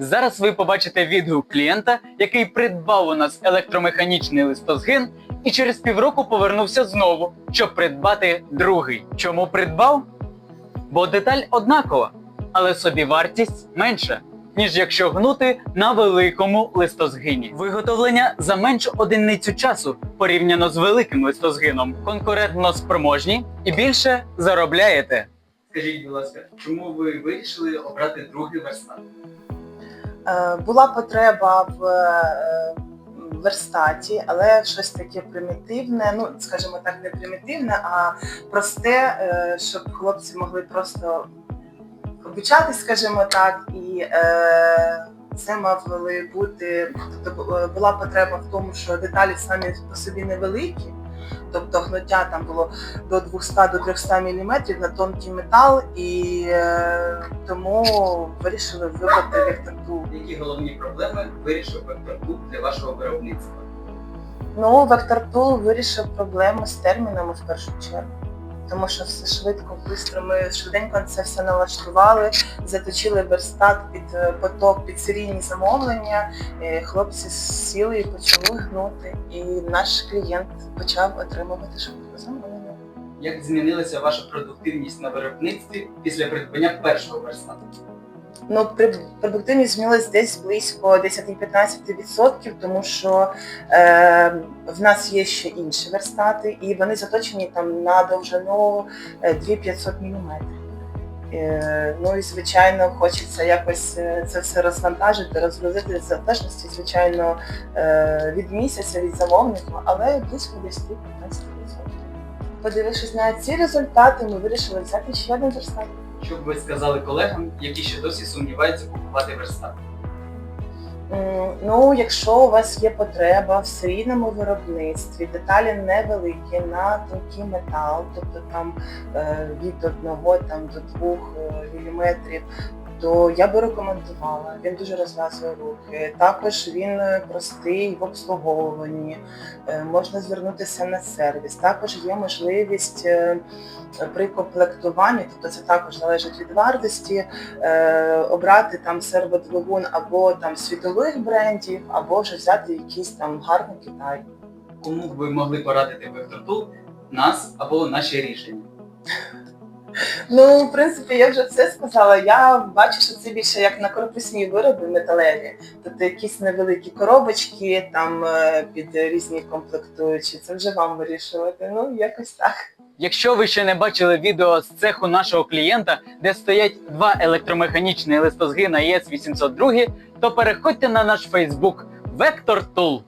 Зараз ви побачите відгук клієнта, який придбав у нас електромеханічний листозгин і через півроку повернувся знову, щоб придбати другий. Чому придбав? Бо деталь однакова, але собівартість менша, ніж якщо гнути на великому листозгині. Виготовлення за меншу одиницю часу порівняно з великим листозгином. Конкурентно спроможні і більше заробляєте. Скажіть, будь ласка, чому ви вирішили обрати другий верстат? Е, Була потреба в е, верстаті, але щось таке примітивне, ну скажімо так, не примітивне, а просте, е, щоб хлопці могли просто обучатись, скажімо так, і це мали бути, тобто була потреба в тому, що деталі самі по собі невеликі. Тобто гнуття там було до 200 до 300 мм на тонкий метал, і е, тому вирішили вибрати вектор тул. Які головні проблеми вирішив Векторкуб для вашого виробництва? Ну, вектор тул вирішив проблеми з термінами в першу чергу. Тому що все швидко, швидко, ми швиденько це все налаштували, заточили верстат під е, поток, під серійні замовлення. Е, Хлопці сіли і почали гнути. І наш клієнт почав отримувати швидко замовлення. Як змінилася ваша продуктивність на виробництві після придбання першого верстату? Ну, продуктивність змінилась десь близько 10-15%, тому що е, в нас є ще інші верстати, і вони заточені там на довжину е, 2500 мм. Е, ну і звичайно, хочеться якось е, це все розвантажити, розгрузити залежності, звичайно, е, від місяця, від замовника, але близько 10-15%. Подивившись на ці результати, ми вирішили взяти ще один верстат. Що б ви сказали колегам, які ще досі сумніваються купувати верстат? Ну, якщо у вас є потреба в серійному виробництві, деталі невеликі на тонкий метал, тобто там е, від 1 там, до 2 мм, то я би рекомендувала. Він дуже розв'язує руки. Також він е, простий в обслуговуванні, е, можна звернутися на сервіс. Також є можливість е, при комплектуванні, тобто це також залежить від вартості, обрати там серводвигун або там світових брендів, або вже взяти якийсь там гарний Китай. Кому б ви могли порадити Вектортул, нас або наші рішення? Ну, в принципі, я вже все сказала. Я бачу, що це більше як на корпусні вироби металеві, тобто якісь невеликі коробочки там е, під різні комплектуючі. Це вже вам вирішувати. Ну, якось так. Якщо ви ще не бачили відео з цеху нашого клієнта, де стоять два електромеханічні листозгина ЄС 802, то переходьте на наш Фейсбук Vector Tool.